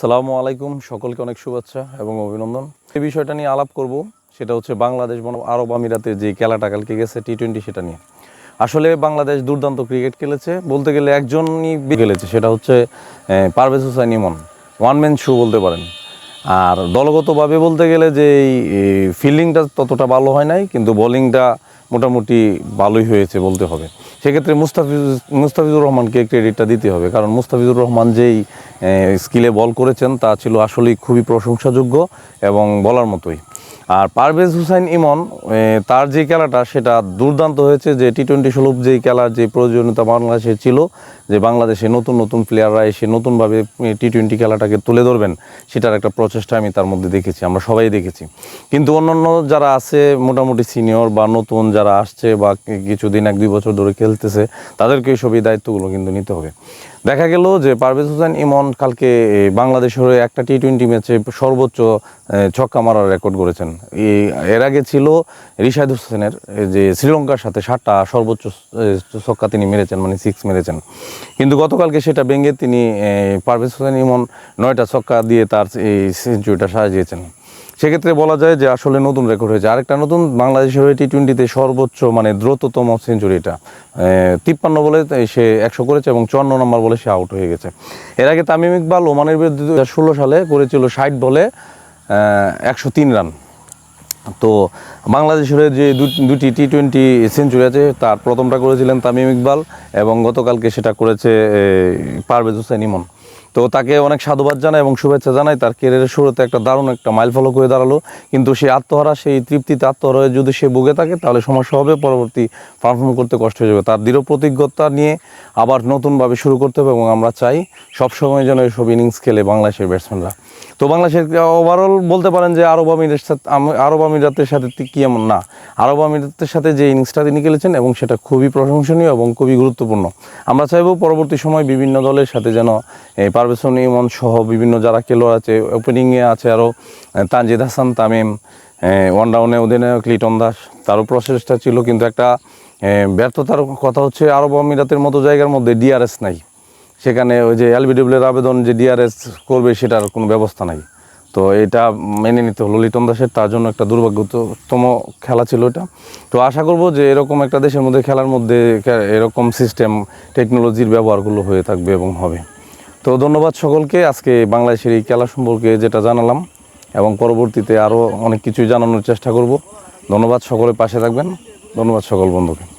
সালামু আলাইকুম, সকলকে অনেক শুভেচ্ছা এবং অভিনন্দন। এই বিষয়টা নিয়ে আলাপ করব, সেটা হচ্ছে বাংলাদেশ বনাম আরব আমিরাতে যে খেলাটা কালকে গেছে টি টোয়েন্টি সেটা নিয়ে। আসলে বাংলাদেশ দুর্দান্ত ক্রিকেট খেলেছে, বলতে গেলে একজনই খেলেছে সেটা হচ্ছে Parvez Hossain Emon. One man show বলতে পারেন। আর দলগতভাবে বলতে গেলে যে এই ফিল্ডিংটা ততটা ভালো হয় নাই, কিন্তু বোলিংটা মোটামুটি ভালোই হয়েছে বলতে হবে। সেক্ষেত্রে মুস্তাফিজ, মুস্তাফিজুর রহমানকে ক্রেডিটটা দিতে হবে, কারণ মুস্তাফিজুর রহমান যেই স্কিলে বল করেছেন, তা ছিল আসলেই খুবই প্রশংসাযোগ্য এবং বলার মতোই। আর পারভেজ হুসাইন ইমন তার যে খেলাটা, সেটা দুর্দান্ত হয়েছে যে টি টোয়েন্টি স্বরূপ যেই খেলার যে প্রয়োজনীয়তা বাংলাদেশে ছিল, যে বাংলাদেশে নতুন নতুন প্লেয়াররা এসে নতুনভাবে টি টোয়েন্টি খেলাটাকে তুলে ধরবেন, সেটার একটা প্রচেষ্টা আমি তার মধ্যে দেখেছি, আমরা সবাই দেখেছি। কিন্তু অন্যান্য যারা আছে, মোটামুটি সিনিয়র বা নতুন যারা আসছে বা কিছুদিন, এক দুই বছর ধরে খেলতেছে, তাদেরকে এই দায়িত্বগুলো কিন্তু নিতে হবে। দেখা গেল যে পারভেজ হোসেন ইমন কালকে বাংলাদেশের হয়ে একটা টি টোয়েন্টি ম্যাচে সর্বোচ্চ ছক্কা মারার রেকর্ড করেছেন এর আগে ছিল রিশাদ হোসেনের যে শ্রীলঙ্কার সাথে সাতটা সর্বোচ্চ ছক্কা তিনি মেরেছেন মানে সিক্স মেরেছেন। কিন্তু গতকালকে সেটা ভেঙে তিনি পারভেজ হোসেন ইমন নয়টা ছক্কা দিয়ে তার এই সেঞ্চুরিটা সাজিয়েছেন। সেক্ষেত্রে বলা যায় যে আসলে নতুন রেকর্ড হয়েছে। আরেকটা নতুন বাংলাদেশের হয়ে টি টোয়েন্টিতে সর্বোচ্চ মানে দ্রুততম সেঞ্চুরিটা। তিপ্পান্ন বলে সে একশো করেছে এবং চুয়ান্ন নম্বর বলে সে আউট হয়ে গেছে। এর আগে তামিম ইকবাল ওমানের বিরুদ্ধে দু ষোলো সালে করেছিল ষাট বলে একশো তিন রান। তো বাংলাদেশের যে দুটি টি টোয়েন্টি সেঞ্চুরি আছে, তার প্রথমটা করেছিলেন তামিম ইকবাল এবং গতকালকে সেটা করেছে পারভেজ হোসেন ইমন। তো তাকে অনেক সাধুবাদ জানাই এবং শুভেচ্ছা জানাই। তার কেরিয়ারের শুরুতে একটা দারুণ একটা মাইল ফলো করে দাঁড়াল। কিন্তু সে আত্মহারা, সেই তৃপ্তিতে আত্মহারা হয়ে যদি সে ভুগে থাকে, তাহলে সমস্যা হবে, পরবর্তী পারফর্ম করতে কষ্ট হয়ে যাবে। তার দৃঢ় প্রতিজ্ঞতা নিয়ে আবার নতুনভাবে শুরু করতে হবে এবং আমরা চাই সবসময় যেন এসব ইনিংস খেলে বাংলাদেশের ব্যাটসম্যানরা তো বাংলাদেশের ওভারঅল বলতে পারেন যে আরব আমিরের সাথে আরব আমিরাতের সাথে কি এমন? না, আরব আমিরাতের সাথে যে ইনিংসটা তিনি খেলেছেন এবং সেটা খুবই প্রশংসনীয় এবং খুবই গুরুত্বপূর্ণ। আমরা চাইব পরবর্তী সময় বিভিন্ন দলের সাথে যেন এই পারভেশন ইমন সহ বিভিন্ন যারা খেলোয়াড় আছে ওপেনিংয়ে আছে আরও তানজিদ হাসান, তামিম ওয়ান ডাউনে অধিনায়ক লিটন দাস, তারও প্রচেষ্টা ছিল, কিন্তু একটা ব্যর্থতার কথা হচ্ছে আরব আমিরাতের মতো জায়গার মধ্যে ডিআরএস নাই। সেখানে ওই যে এলবিডব্লিউর আবেদন যে ডিআরএস করবে, সেটার কোনো ব্যবস্থা নাই। তো এটা মেনে নিতে হলো লিটন দাসের, তার জন্য একটা দুর্ভাগ্যতম খেলা ছিল এটা। তো আশা করব যে এরকম একটা দেশের মধ্যে খেলার মধ্যে এরকম সিস্টেম টেকনোলজির ব্যবহারগুলো হয়ে থাকবে এবং হবে। তো ধন্যবাদ সকলকে। আজকে বাংলাদেশের এই খেলা সম্পর্কে যেটা জানালাম এবং পরবর্তীতে আরও অনেক কিছুই জানানোর চেষ্টা করব। ধন্যবাদ সকলের পাশে থাকবেন। ধন্যবাদ সকল বন্ধুকে।